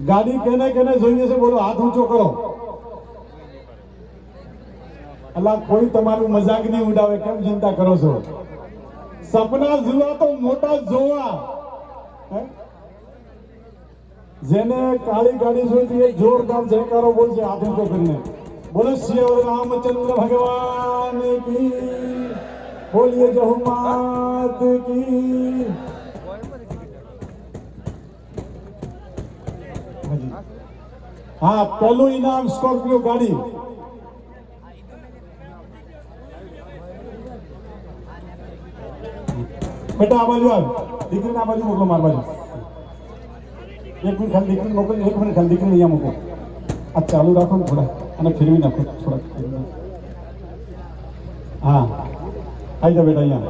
ગાડી કેને કેને જોઈએ છે, બોલો, હાથ ઊંચો કરો. અલા, કોઈ તમારું મજાક નહીં ઉડાવે, કેમ ચિંતા કરો છો? સપના જોવા તો મોટા જોવા. જેને કાળી ગાડી જોઈતી એ જોરદાર જયકારો બોલશે, હાથ ઊંચો કરીને. બોલો શિવ રામચંદ્ર ભગવાન કી. બોલીએ, જહુમાત કી. હાજી. હા, પહેલું ઇનામ સ્કોર્પિયો ગાડી. બેટા, આ બાજુ આવ. દીકરીને આ બાજુ મોકલો, માર બાજુ. એક મિનિટ ખાલી દીકરી મોકલો, એક મિનિટ ખાલી દીકરી અહીંયા મૂકો આ ચાલુ રાખો ને થોડા અને ફેરવી નાખો થોડા. હા. આવી જાઓ અહીંયા.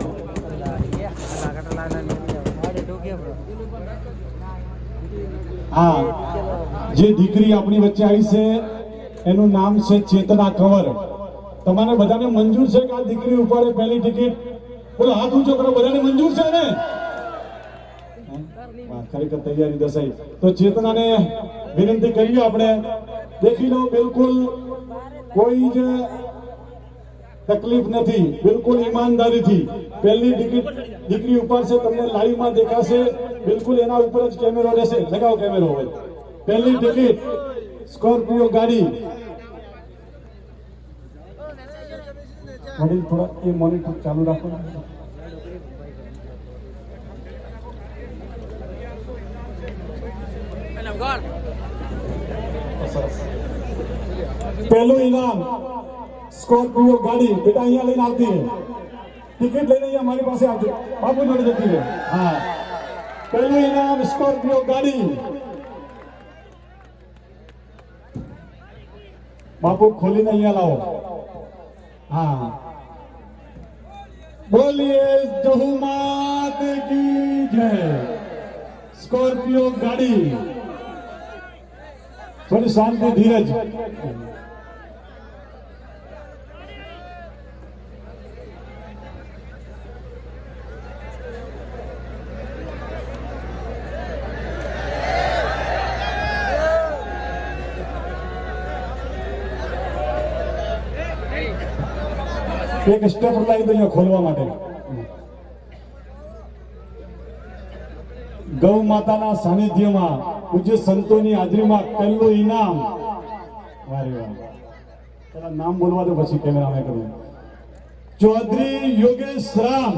હા. જે દીકરી આપણી વચ્ચે આવી છે, એનું નામ છે ચેતના કંવર. તમારે બધાને મંજૂર છે કે આ દીકરી ઉપર પહેલી ટિકિટ? બોલો, હાથ ઊંચો કરો, બધાને મંજૂર છે ને? ખરેખર તૈયારી દર્શાઈ તો ચેતનાને વિનંતી કરીએ આપણે. દેખી લો, બિલકુલ કોઈ જ તકલીફ નથી, બિલકુલ ઈમાનદારીથી. પહેલી ટિકિટ દીકરી ઉપર છે, તમને લાઈવમાં દેખાશે. બિલકુલ એના ઉપર જ કેમેરો રહેશે. લગાવો કેમેરો હોય પહેલી ટિકિટ સ્કોર્પિયો ગાડી. વડીલ થોડા એ મોનિટર ચાલુ રાખો પહેલું ઇનામ સ્કોર્પિયો ગાડી. બેટા અહીંયા લઈને આવતી ટિકિટ લઈને અહીંયા મારી પાસે આવતી બાપુ જોડે જતી હા. પહેલું ઇનામ સ્કોર્પિયો ગાડી. બાપુ ખોલીને અહીંયા લાવો. હા. બોલીએ જહુમાત કી જય. સ્કોર્પિયો ગાડી. થોડી શાંતિ ધીરજ. એક સ્ટેપ લાવી દો ખોલવા માટે. ગૌ માતાના સાનિધ્યમાં પૂજ્ય સંતોની હાજરીમાં પહેલું ઇનામ. નામ બોલવા દો પછી કેમેરા કરું Chaudhari Yogesh Ram,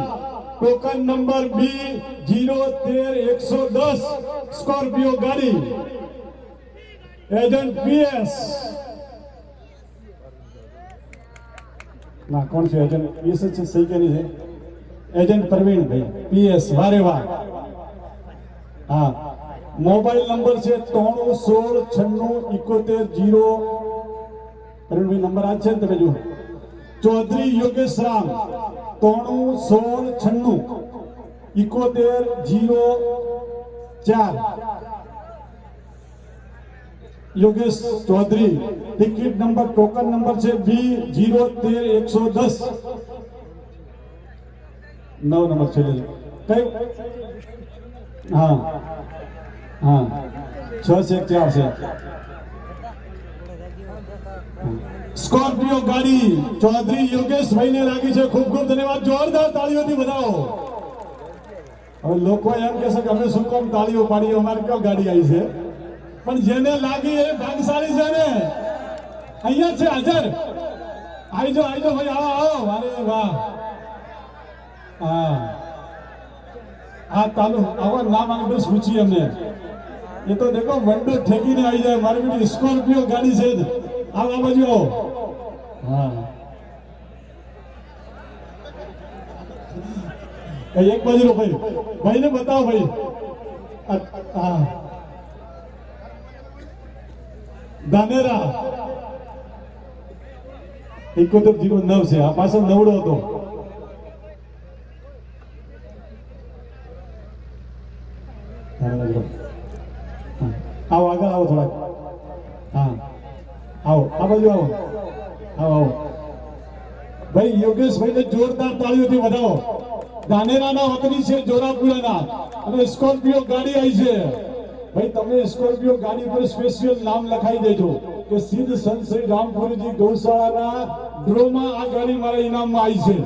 token number B zero તેર એકસો દસ, સ્કોર્પિયો ગાડી. એજન્ટ પીએસ ના, કોણ છે એજન્ટ પીએસ છે સહી કરી છે. એજન્ટ પ્રવીણભાઈ પીએસ વારે વાહ હા. મોબાઈલ નંબર છે ત્રણું સોળ છન્નું ઇકોતેર જીરો. પ્રવીણભાઈ નંબર આ છે તમે જુઓ. ચૌધરી યોગેશ રામ, ત્રણું સોળ છન્નું ઇકોતેર જીરો ચાર. Yogesh Chaudhari. Ticket number, token number છે બી જીરો તેર એકસો દસ નવ નંબર છે કઈ? હા. હા. છ છે, ચાર છે. સ્કોર્પિયો ગાડી. ચૌધરી યોગેશભાઈ ને લાગી છે. ખૂબ ખૂબ ધન્યવાદ. જોરદાર તાળીઓથી વધાવો. હવે લોકો એમ કહેશે કે અમે શું કામ તાળીઓ પાડીએ? અમારે કયો ગાડી આવી છે? પણ જેને લાગી એ ભાગશાળી છે ને. અહીંયા છે, હાજર. આઈજો આઈજો, ભાઈ, આવો આવો. અરે વાહ. હા. આ તાલુ આવા, નામ આને સૂચી અમે એ તો દેખો, વંડો ઠેકીને આવી જાય. મારી બેટી સ્કોર્પિયો ગાડી છે જ. આવો, આ બાજુ આવો. હા. એક બાજુ ભાઈ. ભાઈને બતાવો, ભાઈ. હા. ધાનેરા એકોતેર જીરો નવ છે. આ પાછો નવડો હતો. આવો, આગળ આવો થોડાક. હા. આવો, આ બાજુ આવો. આવો આવો. ભાઈ, યોગેશભાઈને જોરદાર તાળીઓથી વધાવો. દાનેરાના વતની છે જોરાપુરાના. અને સ્કોર્પિયો ગાડી આવી છે. ભાઈ તમે સ્કોર્પિયો ગાડી પર સ્પેશિયલ નામ લખાઈ દેજો કે સિદ્ધ સંત શ્રી રામપુરજી ગૌશાળાના ડ્રોમાં આ ગાડી મારા ઇનામમાં આવી છે.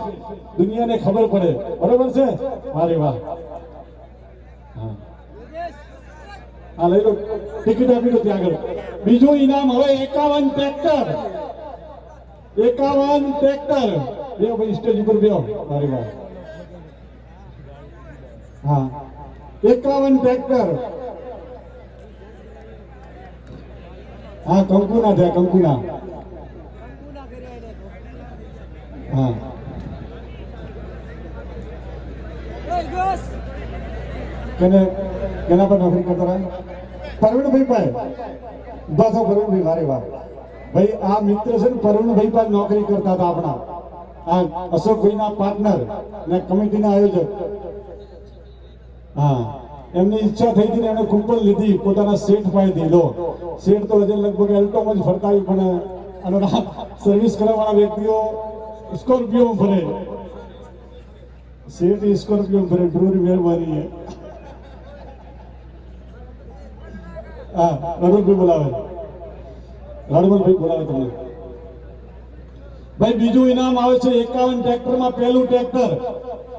દુનિયાને ખબર પડે. બરોબર છે? અરે વાહ હા. લઈ લો. ટિકિટ આપી દો ત્યાં આગળ. બીજું ઇનામ હવે એકાવન ટ્રેક્ટર એકાવન ટ્રેક્ટર બે ભાઈ સ્ટેજ ઉપર બે અરે વાહ હા. એકાવન ટ્રેક્ટર હા, કંકુના થયા કંકુના. હા. કેને, કેના પર નોકરી કરતા રહ્યા પરવીણભાઈ પાસે થાવ પરવીણભાઈ વારે વાર ભાઈ, આ મિત્ર છે ને, પરવીણભાઈ પાસે નોકરી કરતા હતા આપણા. આ અશોકભાઈના પાર્ટનર ને કમિટીના આયોજક. હા. એમની ઈચ્છા થઈ હતી એને કુંપણ લીધી, પોતાના શેઠ પાસેથી. લો, શેઠ તો હજી લગભગ એલ્ટોમાં જ ફરતા પણ અને સર્વિસ કરવાવાળા વ્યક્તિઓ સ્કોર્પિયો ભરે શેઠ સ્કોર્પિયો ભરે ડ્રોની મહેરબાની હા, રણુભાઈ બોલાવે. રણવલભાઈ બોલાવે તમને. ભાઈ, બીજું ઇનામ આવે છે, એકાવન ટ્રેક્ટરમાં પહેલું ટ્રેક્ટર.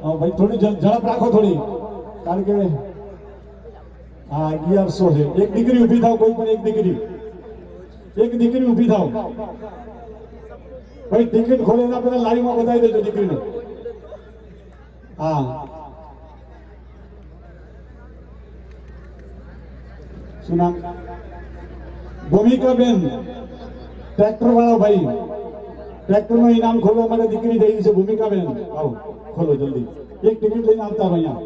ભાઈ, થોડી ઝડપ રાખો થોડી. કારણ કે હા અગિયારસો છે? એક દીકરી ઊભી થાવ, કોઈ પણ એક દીકરી. એક દીકરી ઊભી થાવ. ભાઈ ટિકિટ ખોલે એના પેલા લારીમાં બતાવી દેજો દીકરીને. હા. શું નામ? ભૂમિકાબેન. ટ્રેક્ટર વાળા ભાઈ. ટ્રેક્ટરનું ઇનામ ખોલવા માટે દીકરી થઈ છે ભૂમિકાબેન. આવો, ખોલો જલ્દી. એક ટિકિટ લઈને આવતા રહો અહીંયા.